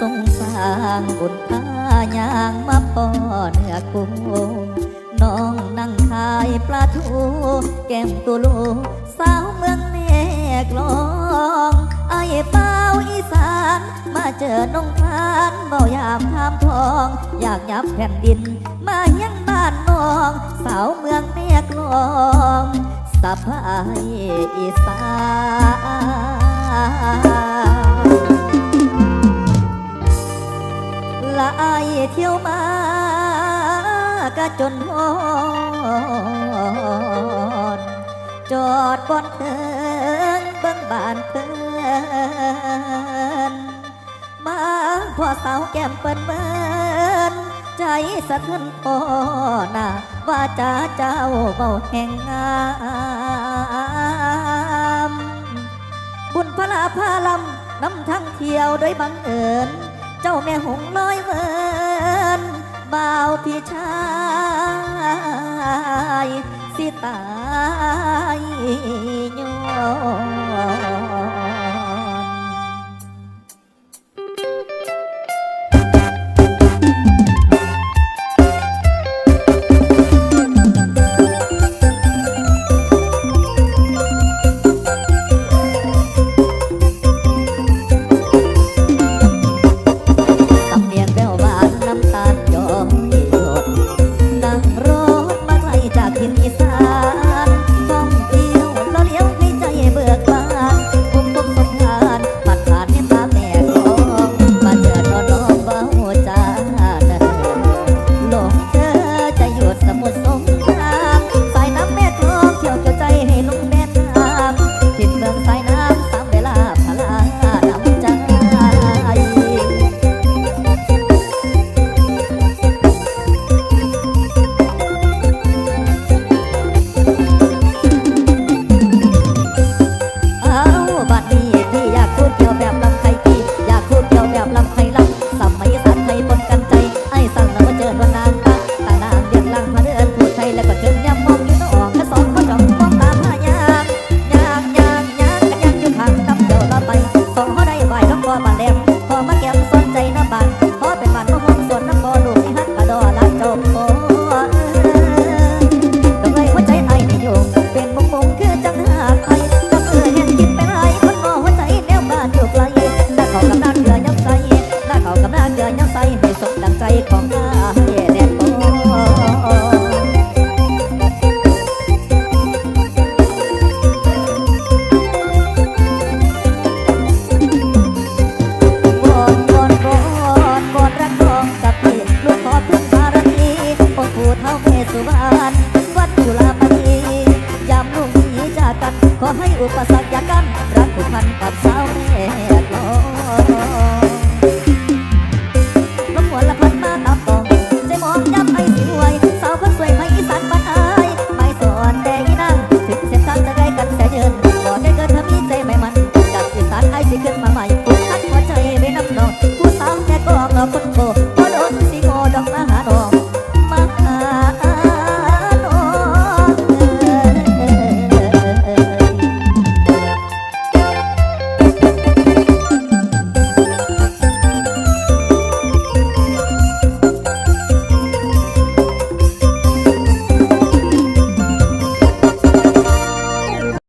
ทรงสร้างบุญพายางมาพ่อเนื้อกูน้องนั่งขายปลาทู แก้มตัวลูกสาวเมืองแม่กลองไอ้เป้าอีสาน มาเจอน้องพานเบายามทามทอง อยากยับแผ่นดิน มาเฮียนบ้านน้อง สาวเมืองแม่กลองสะพายอีสาน ลายเที่ยวมากะจนหอนจอดบนเทิงเบิ้งบานเพิ่นมาพอสาวแก้มเปิ้นเมินใจสะทือนพอหน้าว่าจ้าเจ้าเบาแห่งงามบุญพระลาพาลำนำทั้งเที่ยวโดยบังเอิญ จ้าแม่หงน้อยเวินบ่าวพี่ชายสิตายย้อ นอีสา อุปสรรอยากกันรักผูกพันกับสาวแม่ลองลมหวนละพัดมาตับต่อใจมองยับไอ้สิวยสาวคนสวยไม่อีสานบ้านอายไม่สอนแต่อีนั่งถึงเส้นทังจะได้กันแต่เยินบอกได้เกิดเธอมีใจไม่มันจักอีสานไอ้สิขึ้นมาใหม่ผูกพันหัวใจไม่นับนอนผู้สาวแค่ก็คนโก